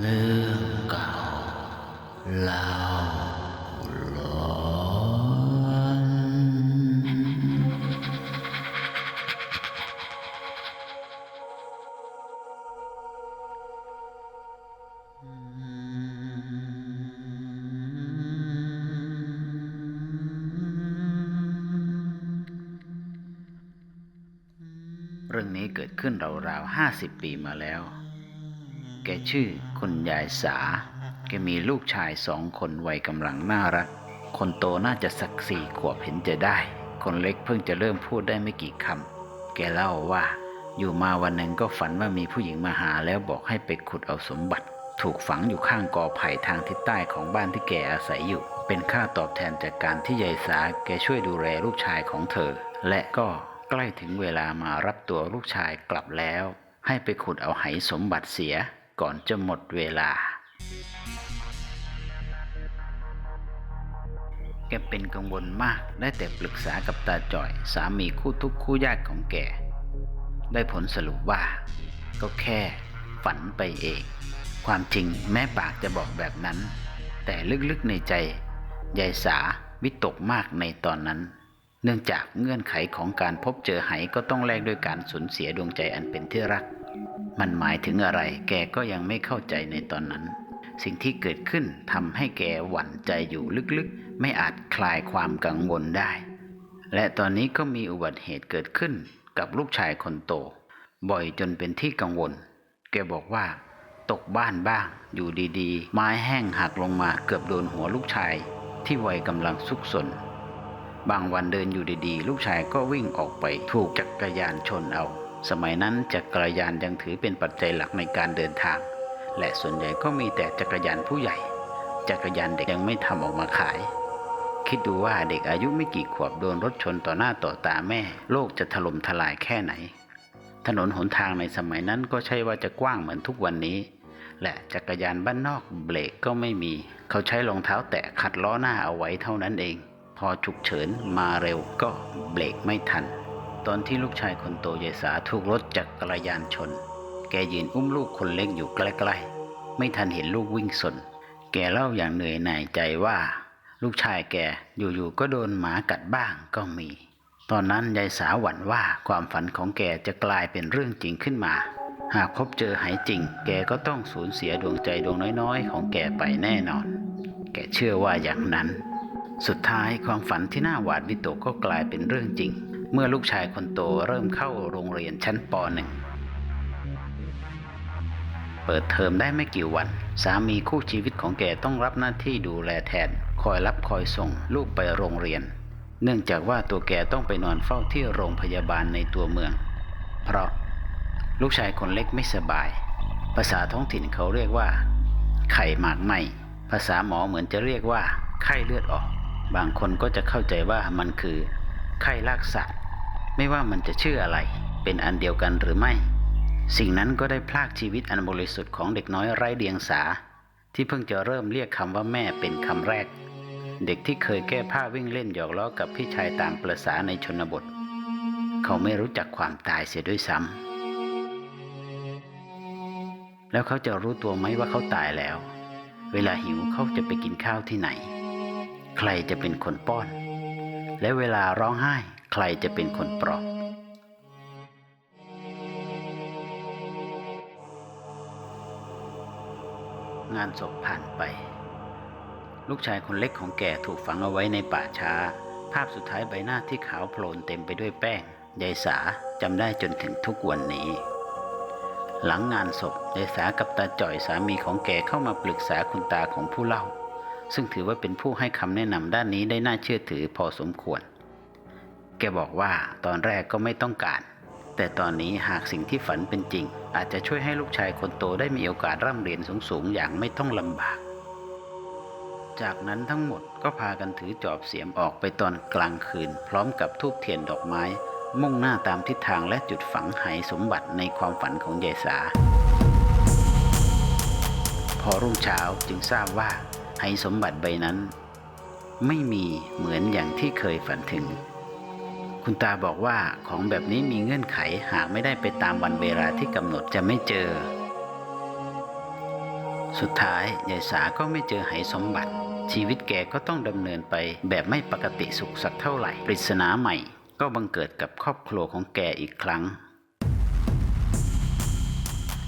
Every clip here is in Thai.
เรื่องเก่าเล่าหลอนเรื่องนี้เกิดขึ้นราวๆห้าสิบปีมาแล้ว แกชื่อคุณยายสา แกมีลูกชายสองคนวัยกำลังน่ารัก คนโตน่าจะสักสี่ขวบเห็นจะได้ คนเล็กเพิ่งจะเริ่มพูดได้ไม่กี่คำ แกเล่าว่า อยู่มาวันหนึ่งก็ฝันว่ามีผู้หญิงมาหาแล้วบอกให้ไปขุดเอาสมบัติ ถูกฝังอยู่ข้างกอไผ่ทางทิศใต้ของบ้านที่แกอาศัยอยู่ เป็นค่าตอบแทนจากการที่ยายสาแกช่วยดูแลลูกชายของเธอ และก็ใกล้ถึงเวลามารับตัวลูกชายกลับแล้ว ให้ไปขุดเอาไหสมบัติเสีย ก่อนจะหมดเวลา แกเป็นกังวลมากได้แต่ปรึกษากับตาจ่อย สามีคู่ทุกคู่ยากของแก ได้ผลสรุปว่า ก็แค่ฝันไปเอง ความจริงแม้ปากจะบอกแบบนั้น แต่ลึกๆในใจยายสาวิตกมากในตอนนั้นเนื่องจากเงื่อนไขของการพบเจอไหก็ต้องแลกด้วยการสูญเสียดวงใจอันเป็นที่รัก มันหมายถึงอะไร แกก็ยังไม่เข้าใจในตอนนั้น สิ่งที่เกิดขึ้นทำให้แกหวั่นใจอยู่ลึกๆ ไม่อาจคลายความกังวลได้ และตอนนี้ก็มีอุบัติเหตุเกิดขึ้นกับลูกชายคนโต บ่อยจนเป็นที่กังวล แกบอกว่า ตกบ้านบ้าง อยู่ดีๆ ไม้แห้งหักลงมาเกือบโดนหัวลูกชาย ที่วัยกำลังซุกซนบางวันเดินอยู่ดีๆ ลูกชายก็วิ่งออกไปถูกจักรยานชนเอา สมัยนั้นจักรยานยังถือเป็นปัจจัยหลักในการเดินทาง และส่วนใหญ่ก็มีแต่จักรยานผู้ใหญ่ จักรยานเด็กยังไม่ทำออกมาขาย คิดดูว่าเด็กอายุไม่กี่ขวบโดนรถชนต่อหน้าต่อตาแม่ โลกจะถล่มทลายแค่ไหน ถนนหนทางในสมัยนั้นก็ใช่ว่าจะกว้างเหมือนทุกวันนี้ และจักรยานบ้านนอกเบรกก็ไม่มี เขาใช้รองเท้าแตะขัดล้อหน้าเอาไว้เท่านั้นเอง พอฉุกเฉินมาเร็วก็เบรกไม่ทัน ตอนที่ลูกชายคนโตยายสาถูกรถจักรยานชน แกยืนอุ้มลูกคนเล็กอยู่ใกล้ๆ ไม่ทันเห็นลูกวิ่งสน แกเล่าอย่างเหนื่อยหน่ายใจว่า ลูกชายแกอยู่ๆก็โดนหมากัดบ้างก็มี ตอนนั้นยายสาหวั่นว่าความฝันของแกจะกลายเป็นเรื่องจริงขึ้นมา หากพบเจอหายจริง แกก็ต้องสูญเสียดวงใจดวงน้อยๆ ของแกไปแน่นอน แกเชื่อว่าอย่างนั้น สุดท้ายความฝันที่น่าหวาดวิตกก็กลายเป็นเรื่องจริง เมื่อลูกชายคนโตเริ่มเข้าโรงเรียนชั้นป .1 เปิดเทอมได้ไม่กี่วัน สามีคู่ชีวิตของแกต้องรับหน้าที่ดูแลแทน คอยรับคอยส่งลูกไปโรงเรียน เนื่องจากว่าตัวแกต้องไปนอนเฝ้าที่โรงพยาบาลในตัวเมือง เพราะลูกชายคนเล็กไม่สบาย ภาษาท้องถิ่นเขาเรียกว่า ไข่หมากไหมภาษาหมอเหมือนจะเรียกว่า ไข้เลือดออก บางคนก็จะเข้าใจว่ามันคือ ไข้ลากสัตว์ไม่ว่ามันจะชื่ออะไร เป็นอันเดียวกันหรือไม่ สิ่งนั้นก็ได้พลากชีวิตอันบริสุทธิ์ของเด็กน้อยไร้เดียงสา ที่เพิ่งจะเริ่มเรียกคำว่าแม่เป็นคำแรก เด็กที่เคยแก้ผ้าวิ่งเล่นหยอกล้อกับพี่ชายตามประษาในชนบท เขาไม่รู้จักความตายเสียด้วยซ้ำแล้วเขาจะรู้ตัวไหมว่าเขาตายแล้ว เวลาหิวเขาจะไปกินข้าวที่ไหน ใครจะเป็นคนป้อน และเวลาร้องไห้ใครจะเป็นคนปลอบ งานศพผ่านไป ลูกชายคนเล็กของแกถูกฝังเอาไว้ในป่าช้า ภาพสุดท้ายใบหน้าที่ขาวโพลนเต็มไปด้วยแป้งยายสาจำได้จนถึงทุกวันนี้ หลังงานศพยายสากับตาจ่อยสามีของแกเข้ามาปรึกษาคุณตาของผู้เล่า ซึ่งถือว่าเป็นผู้ให้คำแนะนำด้านนี้ได้น่าเชื่อถือพอสมควร แกบอกว่าตอนแรกก็ไม่ต้องการ แต่ตอนนี้หากสิ่งที่ฝันเป็นจริง อาจจะช่วยให้ลูกชายคนโตได้มีโอกาสร่ำเรียนสูงๆ อย่างไม่ต้องลำบาก จากนั้นทั้งหมดก็พากันถือจอบเสียมออกไปตอนกลางคืน พร้อมกับทูบเทียนดอกไม้ มุ่งหน้าตามทิศทางและจุดฝังไหสมบัติในความฝันของยายสาพอรุ่งเช้าจึงทราบว่า ไหสมบัติใบนั้น ไม่มีเหมือนอย่างที่เคยฝันถึง คุณตาบอกว่าของแบบนี้มีเงื่อนไขหากไม่ได้ไปตามวันเวลาที่กำหนดจะไม่เจอ สุดท้ายยายสาก็ไม่เจอไหสมบัติ ชีวิตแกก็ต้องดำเนินไปแบบไม่ปกติสุขสักเท่าไหร่ปริศนาใหม่ ก็บังเกิดกับครอบครัวของแกอีกครั้ง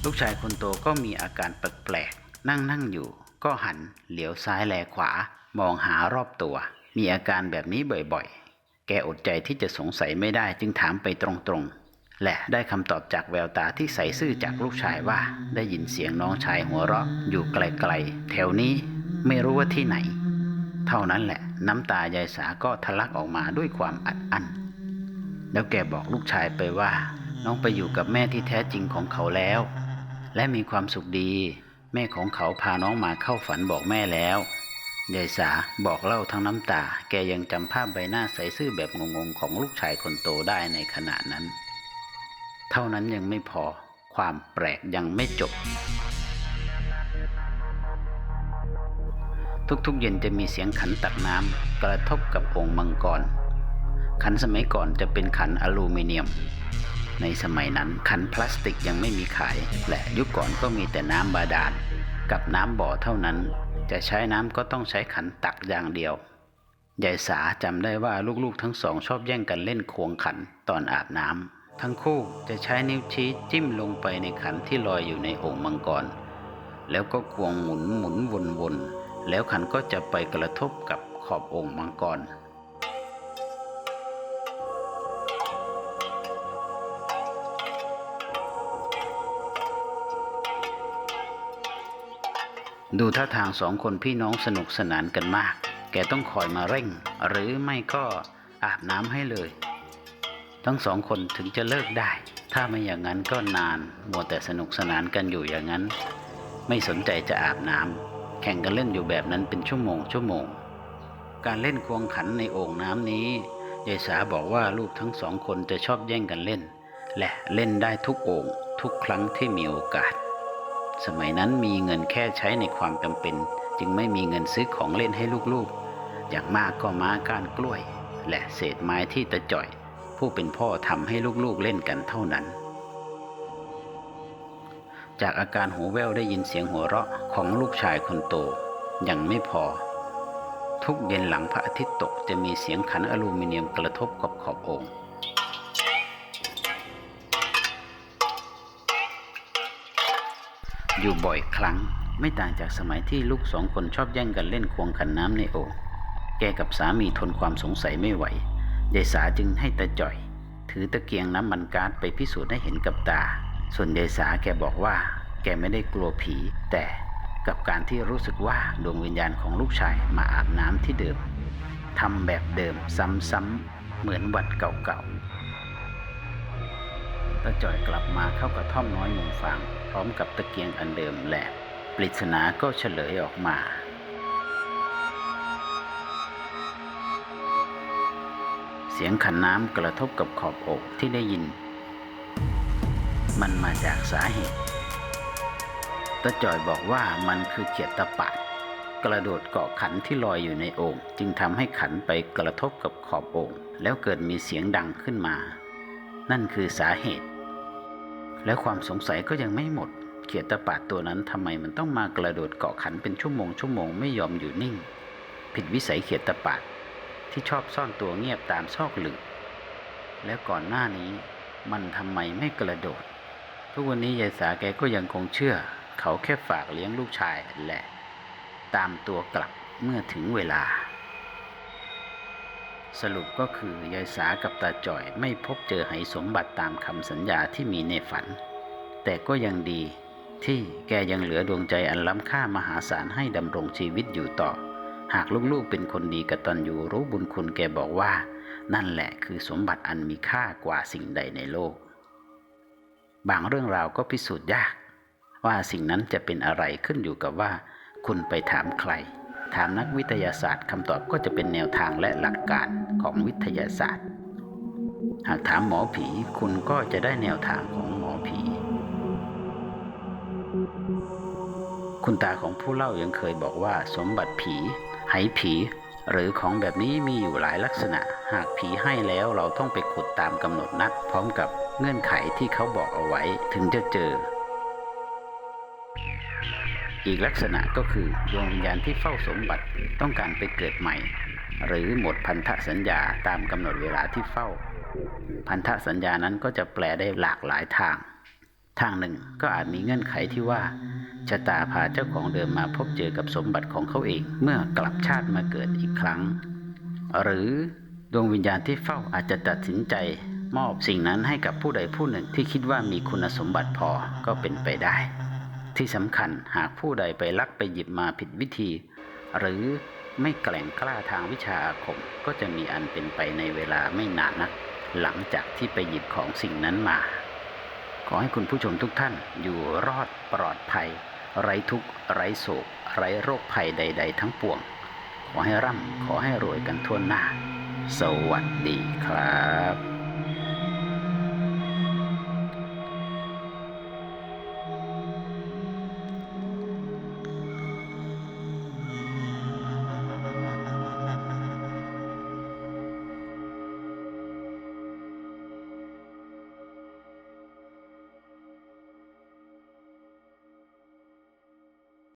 ลูกชายคนโตก็มีอาการแปลกๆ นั่งนั่งอยู่ ก็หันเหลียวซ้ายแลขวามองหารอบตัว มีอาการแบบนี้บ่อยๆ แกอดใจที่จะสงสัยไม่ได้จึงถามไปตรงๆ และได้คำตอบจากแววตาที่ใสซื่อจากลูกชายว่า ได้ยินเสียงน้องชายหัวเราะ อยู่ไกลๆ แถวนี้ไม่รู้ว่าที่ไหน เท่านั้นแหละ น้ำตายายสาก็ทะลักออกมาด้วยความอัดอั้นแล้วแกบอกลูกชายไปว่า น้องไปอยู่กับแม่ที่แท้จริงของเขาแล้ว และมีความสุขดี แม่ของเขาพาน้องมาเข้าฝันบอกแม่แล้วยายสาบอกเล่าทั้งน้ำตา แกยังจำภาพใบหน้าใสซื่อแบบงงๆของลูกชายคนโตได้ในขณะนั้น เท่านั้นยังไม่พอ ความแปลกยังไม่จบ ทุกๆเย็นจะมีเสียงขันตักน้ำกระทบกับองค์มังกร ขันสมัยก่อนจะเป็นขันอลูมิเนียม ในสมัยนั้นขันพลาสติกยังไม่มีขาย และยุคก่อนก็มีแต่น้ำบาดาล กับน้ำบ่อเท่านั้น จะใช้น้ำก็ต้องใช้ขันตักอย่างเดียวยายสาจำได้ว่าลูกๆทั้งสองชอบแย่งกันเล่นควงขันตอนอาบน้ำทั้งคู่จะใช้นิ้วชี้จิ้มลงไปในขันที่ลอยอยู่ในโอ่งมังกร แล้วก็ควงหมุนหมุนวนวนแล้วขันก็จะไปกระทบกับขอบโอ่งมังกร ดูท่าทางสองคนพี่น้องสนุกสนานกันมาก แกต้องคอยมาเร่ง หรือไม่ก็อาบน้ำให้เลย ทั้งสองคนถึงจะเลิกได้ ถ้าไม่อย่างนั้นก็นาน มัวแต่สนุกสนานกันอยู่อย่างนั้น ไม่สนใจจะอาบน้ำแข่งกันเล่นอยู่แบบนั้นเป็นชั่วโมงชั่วโมง การเล่นควงขันในโอ่งน้ำนี้ยายสาบอกว่าลูกทั้งสองคนจะชอบแย่งกันเล่น และเล่นได้ทุกโอ่งทุกครั้งที่มีโอกาส สมัยนั้นมีเงินแค่ใช้ในความจำเป็น จึงไม่มีเงินซื้อของเล่นให้ลูกๆ อย่างมากก็ม้าก้านกล้วย และเศษไม้ที่ตะจ่อย ผู้เป็นพ่อทำให้ลูกๆเล่นกันเท่านั้น จากอาการหูแว่วได้ยินเสียงหัวเราะของลูกชายคนโต ยังไม่พอ ทุกเย็นหลังพระอาทิตย์ตกจะมีเสียงขันอลูมิเนียมกระทบกับขอบโอ่ง อยู่บ่อยครั้ง ไม่ต่างจากสมัยที่ลูกสองคนชอบแย่งกันเล่นควงขันน้ำในโอ่งแกกับสามีทนความสงสัยไม่ไหวยายสาจึงให้ตาจ่อย ถือตะเกียงน้ำมันก๊าซไปพิสูจน์ให้เห็นกับตา ส่วนยายสาแกบอกว่า แกไม่ได้กลัวผี แต่กับการที่รู้สึกว่าดวงวิญญาณของลูกชายมาอาบน้ำที่เดิมทำแบบเดิมซ้ำๆเหมือนวันเก่าๆตาจ่อยกลับมาเข้ากระท่อมน้อยมุมฟาง พร้อมกับตะเกียงอันเดิมและปริศนาก็เฉลยออกมา เสียงขันน้ำกระทบกับขอบอกที่ได้ยิน มันมาจากสาเหตุตาจ่อยบอกว่ามันคือเขียดตะปาดกระโดดเกาะขันที่ลอยอยู่ในโอ่งจึงทำให้ขันไปกระทบกับขอบโอ่งแล้วเกิดมีเสียงดังขึ้นมา นั่นคือสาเหตุ แล้วความสงสัยก็ยังไม่หมด เขียดตะปาดตัวนั้นทำไมมันต้องมากระโดดเกาะขันเป็นชั่วโมงชั่วโมงไม่ยอมอยู่นิ่ง ผิดวิสัยเขียดตะปาดที่ชอบซ่อนตัวเงียบตามซอกหลืบแล้วก่อนหน้านี้มันทำไมไม่กระโดด ทุกวันนี้ยายสาแกก็ยังคงเชื่อ เขาแค่ฝากเลี้ยงลูกชายแหละ ตามตัวกลับเมื่อถึงเวลา สรุปก็คือยายสากับตาจ่อยไม่พบเจอไหสมบัติตามคำสัญญาที่มีในฝัน แต่ก็ยังดีที่แกยังเหลือดวงใจอันล้ำค่ามหาศาลให้ดำรงชีวิตอยู่ต่อ หากลูกๆเป็นคนดีกตัญญูรู้บุญคุณแกบอกว่า นั่นแหละคือสมบัติอันมีค่ากว่าสิ่งใดในโลก บางเรื่องราวก็พิสูจน์ยาก ว่าสิ่งนั้นจะเป็นอะไรขึ้นอยู่กับว่า คุณไปถามใคร ถามนักวิทยาศาสตร์คำตอบก็จะเป็นแนวทางและหลักการของวิทยาศาสตร์ หากถามหมอผีคุณก็จะได้แนวทางของหมอผี คุณตาของผู้เล่ายังเคยบอกว่าสมบัติผีไหผีหรือของแบบนี้มีอยู่หลายลักษณะ หากผีให้แล้วเราต้องไปขุดตามกำหนดนัด พร้อมกับเงื่อนไขที่เขาบอกเอาไว้ถึงจะเจอ อีกลักษณะก็คือดวงวิญญาณที่เฝ้าสมบัติต้องการไปเกิดใหม่ หรือหมดพันธสัญญาตามกำหนดเวลาที่เฝ้า พันธสัญญานั้นก็จะแปลได้หลากหลายทาง ทางหนึ่งก็อาจมีเงื่อนไขที่ว่าชะตาพาเจ้าของเดิมมาพบเจอกับสมบัติของเขาเองเมื่อกลับชาติมาเกิดอีกครั้ง หรือดวงวิญญาณที่เฝ้าอาจจะตัดสินใจมอบสิ่งนั้นให้กับผู้ใดผู้หนึ่งที่คิดว่ามีคุณสมบัติพอก็เป็นไปได้ ที่สำคัญหากผู้ใดไปลักไปหยิบมาผิดวิธี หรือไม่แกล่งกล้าทางวิชาอาคมก็จะมีอันเป็นไปในเวลาไม่นานนัก หลังจากที่ไปหยิบของสิ่งนั้นมา ขอให้คุณผู้ชมทุกท่านอยู่รอดปลอดภัย ไร้ทุกข์ไร้โศก ไร้โรคภัยใด ๆ ทั้งปวง ขอให้ร่ำขอให้รวยกันทั่วหน้า สวัสดีครับ